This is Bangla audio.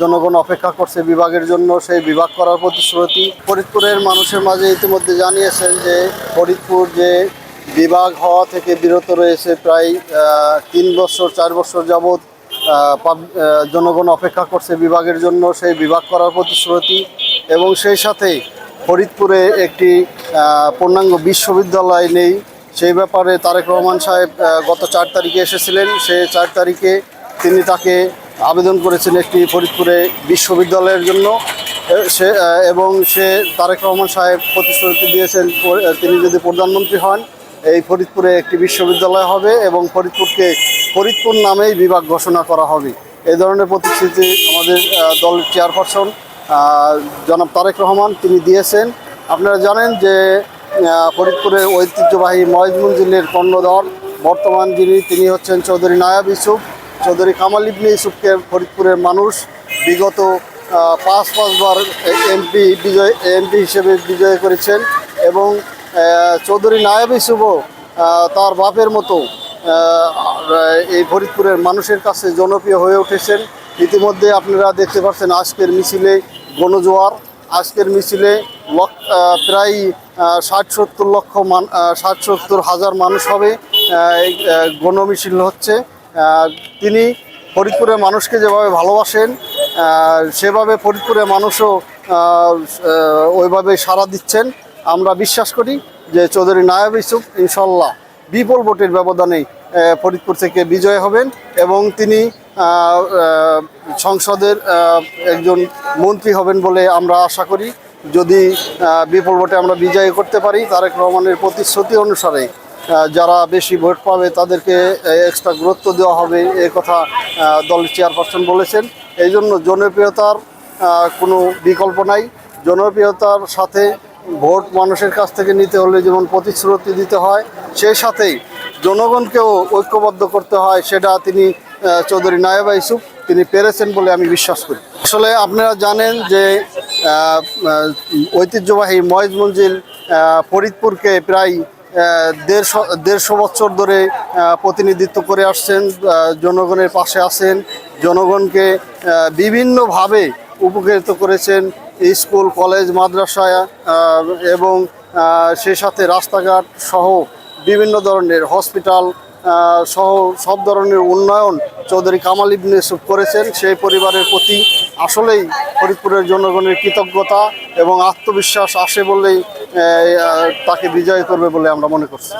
জনগণ অপেক্ষা করছে বিভাগের জন্য সেই বিভাগ করার প্রতিশ্রুতি। ফরিদপুরের মানুষের মাঝে ইতিমধ্যে জানিয়েছেন যে ফরিদপুর যে বিভাগ হওয়া থেকে বিরত রয়েছে প্রায় তিন বছর, চার বছর যাবৎ জনগণ অপেক্ষা করছে বিভাগের জন্য সেই বিভাগ করার প্রতিশ্রুতি এবং সেই সাথে ফরিদপুরে একটি পূর্ণাঙ্গ বিশ্ববিদ্যালয় নেই। সেই ব্যাপারে তারেক রহমান সাহেব গত চার তারিখে এসেছিলেন। সেই চার তারিখে তিনি তাকে আবেদন করেছেন একটি ফরিদপুরে বিশ্ববিদ্যালয়ের জন্য। সে এবং সে তারেক রহমান সাহেব প্রতিশ্রুতি দিয়েছেন তিনি যদি প্রধানমন্ত্রী হন, এই ফরিদপুরে একটি বিশ্ববিদ্যালয় হবে এবং ফরিদপুরকে ফরিদপুর নামেই বিভাগ ঘোষণা করা হবে। এই ধরনের প্রতিশ্রুতি আমাদের দলের চেয়ারপারসন জনাব তারেক রহমান তিনি দিয়েছেন। আপনারা জানেন যে ফরিদপুরের ঐতিহ্যবাহী ময়েজ মঞ্জিলের কর্ণধর বর্তমান যিনি, তিনি হচ্ছেন চৌধুরী নায়াব ইউসুফ। চৌধুরী কামাল ইবনে ইউসুফকে ফরিদপুরের মানুষ বিগত পাঁচ পাঁচবার এমপি বিজয় এমপি হিসেবে বিজয় করেছেন এবং চৌধুরী নায়াব ইউসুফও আহ, তার বাপের মতো এই ফরিদপুরের মানুষের কাছে জনপ্রিয় হয়ে উঠেছেন। ইতিমধ্যে আপনারা দেখতে পাচ্ছেন আজকের মিছিলে গণজোয়ার। আজকের মিছিলে প্রায় ষাট সত্তর লক্ষ মান ষাট সত্তর হাজার মানুষ হবে গণমিছিল হচ্ছে। তিনি ফরিদপুরের মানুষকে যেভাবে ভালোবাসেন সেভাবে ফরিদপুরের মানুষও ওইভাবে সাড়া দিচ্ছেন। আমরা বিশ্বাস করি যে চৌধুরী নায়াব ইসুফ ইনশাল্লাহ বিপুল ভোটের ব্যবধানে ফরিদপুর থেকে বিজয় হবেন এবং তিনি সংসদের একজন মন্ত্রী হবেন বলে আমরা আশা করি। যদি বিপুল ভোটে আমরা বিজয় করতে পারি, তারেক রহমানের প্রতিশ্রুতি অনুসারে যারা বেশি ভোট পাবে তাদেরকে এক্সট্রা গুরুত্ব দেওয়া হবে, এ কথা দলের চেয়ারপারসন বলেছেন। এই জন্য জনপ্রিয়তার কোনো বিকল্প নাই। জনপ্রিয়তার সাথে ভোট মানুষের কাছ থেকে নিতে হলে যেমন প্রতিশ্রুতি দিতে হয়, সেই সাথেই জনগণকেও ঐক্যবদ্ধ করতে হয়, সেটা তিনি চৌধুরী নায়েবা ইসুফ তিনি পেরেছেন বলে আমি বিশ্বাস করি। আসলে আপনারা জানেন যে ঐতিহ্যবাহী ময়েজ মঞ্জিল ফরিদপুরকে প্রায় দেড়শো দেড়শো বছর ধরে প্রতিনিধিত্ব করে আসছেন জনগণের পাশে আছেন, জনগণকে বিভিন্নভাবে উপকৃত করেছেন স্কুল, কলেজ মাদ্রাসায় এবং সেই সাথে রাস্তাঘাট সহ বিভিন্ন ধরনের হসপিটাল সহ সব ধরনের উন্নয়ন চৌধুরী কামাল ইবনে ইউসুফ করেছেন। সেই পরিবারের প্রতি আসলেই ফরিদপুরের জনগণের কৃতজ্ঞতা এবং আত্মবিশ্বাস আসে বলেই তাকে বিজয় করবে বলে আমরা মনে করছি।